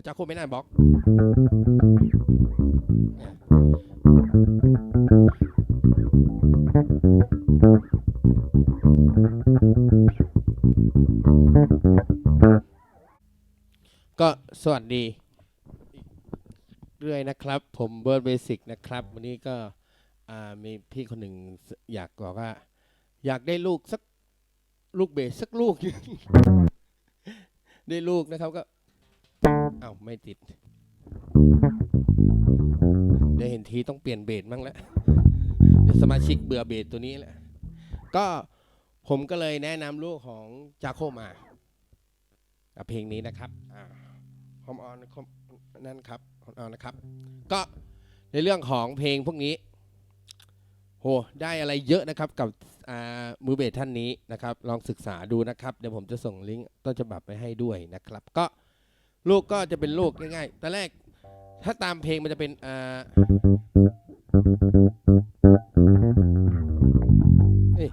อาจารย์โคไม่น่าบล็อกก็สวัสดี เรื่อยนะครับ ผมเบิร์ดเบสิกนะครับ วันนี้ก็มีพี่คนหนึ่งอยากบอกว่า อยากได้ลูกสักลูกเบสสักลูกได้ลูกนะครับก็ เอ้าไม่ติดเดี๋ยวเห็นทีต้องเปลี่ยนเบสบ้างแล้วเดี๋ยวสมาชิกเบื่อเบสตัวนี้แหละก็ผมก็เลยแนะนำลูกของจาโคมากับเพลงนี้นะครับอ่าคอมออนคอมนั่นครับคอมออนนะครับ ก็ในเรื่องของเพลงพวกนี้โหได้อะไรเยอะนะครับกับอ่ามือเบสท่านนี้นะครับ ลองศึกษาดูนะครับ เดี๋ยวผมจะส่งลิงก์ต้นฉบับไปให้ด้วยนะครับ ก็ ลูกก็จะเป็นลูกง่ายๆ แตอนแรกถ้าตามเพลงมันจะเป็นอ่าเอ้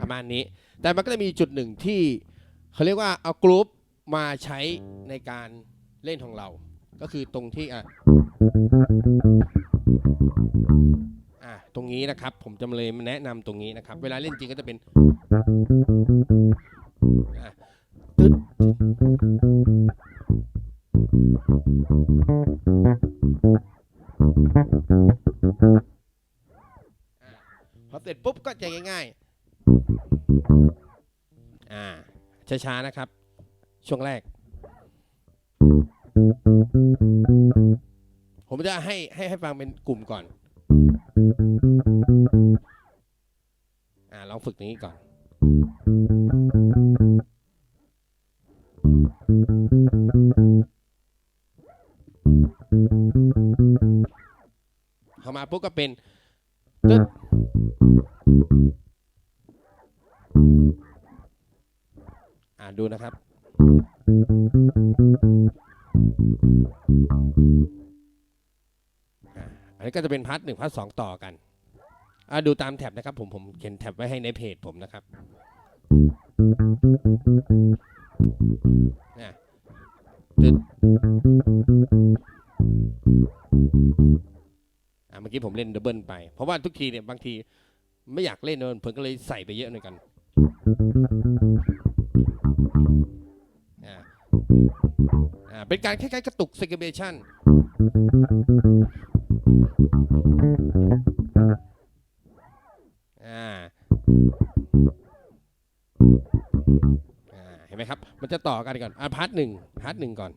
ประมาณนี้ แต่มันก็จะมีจุดหนึ่งที่เขาเรียกว่าเอากรุ๊ปมาใช้ในการเล่นของเรา ก็คือตรงที่อะ อะตรงนี้นะครับ ผมจะมาเลยแนะนำตรงนี้นะครับ เวลาเล่นจริงก็จะเป็นอะตึ๊ดพอเสร็จปุ๊บก็จะง่ายๆ อ่า ช้าๆ นะครับ ช่วงแรก ผมจะให้ให้ให้ฟังเป็นกลุ่มก่อน อ่าลองฝึกนี้ก่อน เข้ามาปุ๊บก็เป็นตึ๊ดอ่าดูนะครับ นนี้ก็จะเป็นพาร์ทหนึ่งพาร์ทสองต่อกันอ่าดูตามแท็บนะครับ ผมผมเขียนแท็บไว้ให้ในเพจผมนะครับนะตึ๊ดอ่าเมื่อกี้ผมเล่นดับเบิลไป เพราะว่าทุกทีเนี่ยบางทีไม่อยากเล่นเนอะผมก็เลยใส่ไปเยอะหน่อยกันอ่าอ่าเป็นการคล้ายๆกระตุก segmentation อ่ เห็นไหมครับ มันจะต่อกันก่อนอ่าพาร์ทหนึ่งพาร์ทหนึ่งก่อน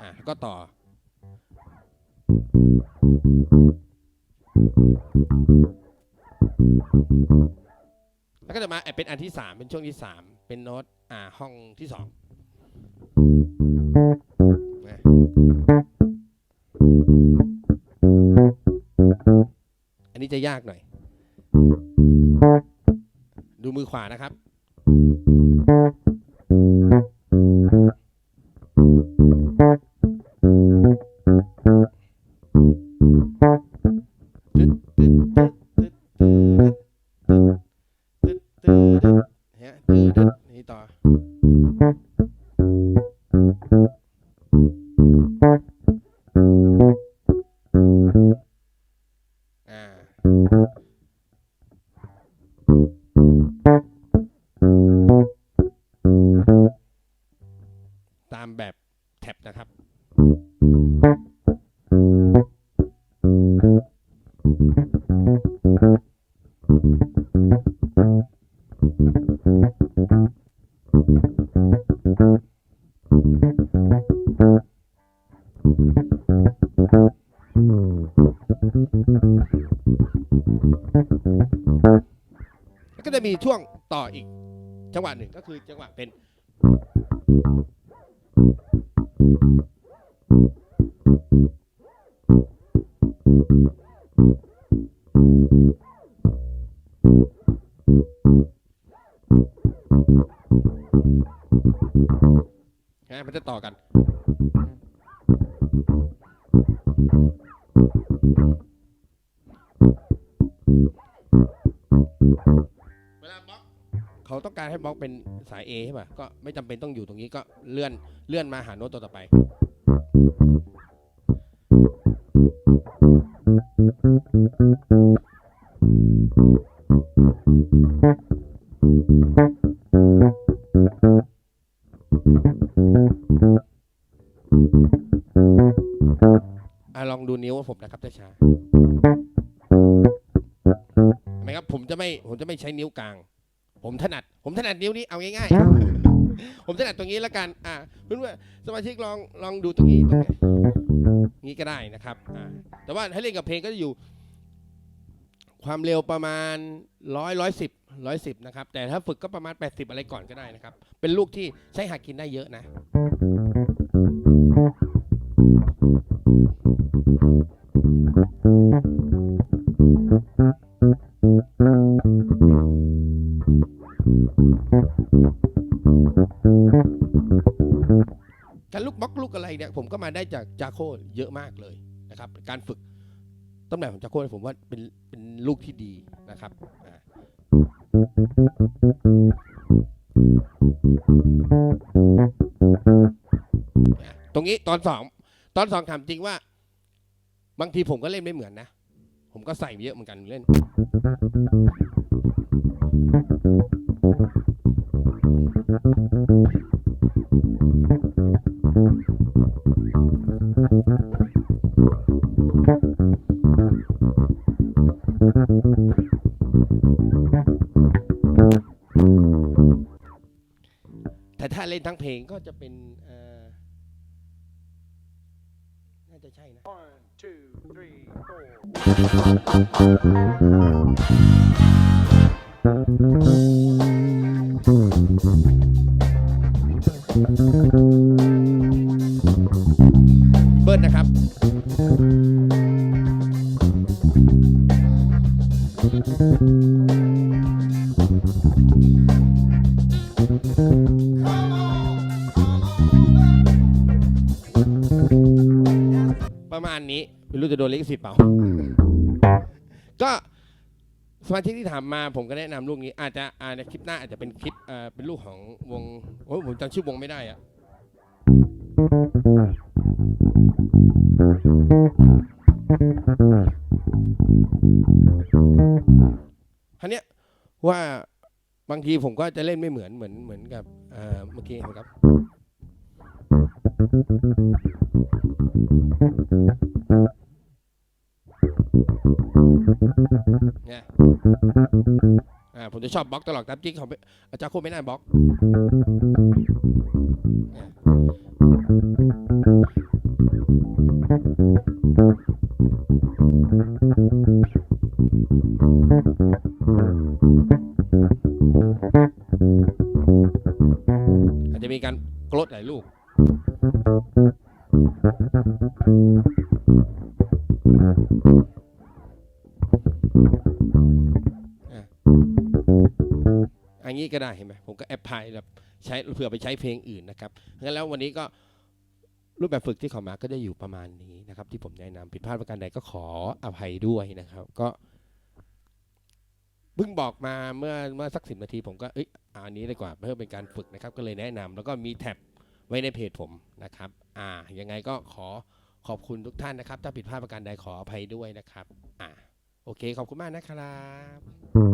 อ่าก็ต่อ แล้วก็จะมาเป็นอันที่สามเป็นช่วงที่สามเป็นโน้ตอ่าห้องที่สอง จะยากหน่อย ดูมือขวานะครับ จะมีช่วงต่ออีก จังหวะหนึ่งก็คือจังหวะเป็น มันจะต่อกัน ขาต้องการให้บล็อกเป็นสาย A ใช่ป่ะก็ไม่จำเป็นต้องอยู่ตรงนี้ก็เลื่อนเลื่อนมาหาโน้ตตัวต่อไป อะลองดูนิ้วผมนะครับช้าๆเห็นไหมครับผมจะไม่ผมจะไม่ใช้นิ้วกลาง ผมถนัด ผมถนัดนิ้วนี้เอาง่ายๆ ผมถนัดตรงนี้แล้วกัน อ่าเพื่อนๆสมาชิกลองลองดูตรงนี้ตรงนี้นี้ก็ได้นะครับ อ่า แต่ว่าถ้าเล่นกับเพลงก็จะอยู่ ความเร็วประมาณร้อยร้อยสิบร้อยสิบนะครับ แต่ถ้าฝึกก็ประมาณ 80 อะไรก่อนก็ได้นะครับ เป็นลูกที่ใช้หากินได้เยอะนะ ผมก็มาได้จากจาโคเยอะมากเลยนะครับ การฝึกตำแหน่งของจาโคผมว่าเป็นเป็นลูกที่ดีนะครับตรงนี้ตอนสองตอนสองถามจริงว่า บางทีผมก็เล่นไม่เหมือนนะ ผมก็ใส่เยอะเหมือนกันเล่น ถ้าเล่นทั้งเพลงก็จะเป็นน่าจะใช่นะ One, two, three, four. ประมาณนี้ไม่รู้จะโดนลิขสิทธิ์เปล่า ก็สมาชิกที่ถามมาผมก็แนะนำลูกนี้ อาจจะอาในคลิปหน้าอาจจะเป็นคลิปเอ่อเป็นลูกของวงโอ้ยผมจำชื่อวงไม่ได้อะคันเนี้ยว่า บางทีผมก็จะเล่นไม่เหมือนเหมือนเหมือนกับเอ่อเมื่อกี้ครับ เนี่ยอ่าผมจะชอบบล็อกตลอดตามจริงเขาไม่อาจารย์โคไม่น่าบล็อก อันนี้ก็ได้เห็นไหมผมก็แอปพลายแบบใช้เผื่อไปใช้เพลงอื่นนะครับงั้นแล้ววันนี้ก็รูปแบบฝึกที่เขอมาก็จะอยู่ประมาณนี้นะครับ ที่ผมแนะนำผิดพลาดประการใดก็ขออภัยด้วยนะครับ ก็เพิ่งบอกมาเมื่อเมื่อสักสิบนาทีผมก็เอ้ยอันนี้ดีกว่าเพื่อเป็นการฝึกนะครับ ก็เลยแนะนำแล้วก็มีแท็บไว้ในเพจผมนะครับ อ่ายังไงก็ขอขอบคุณทุกท่านนะครับ ถ้าผิดพลาดประการใดขออภัยด้วยนะครับ อ่า โอเค ขอบคุณมากนะครับ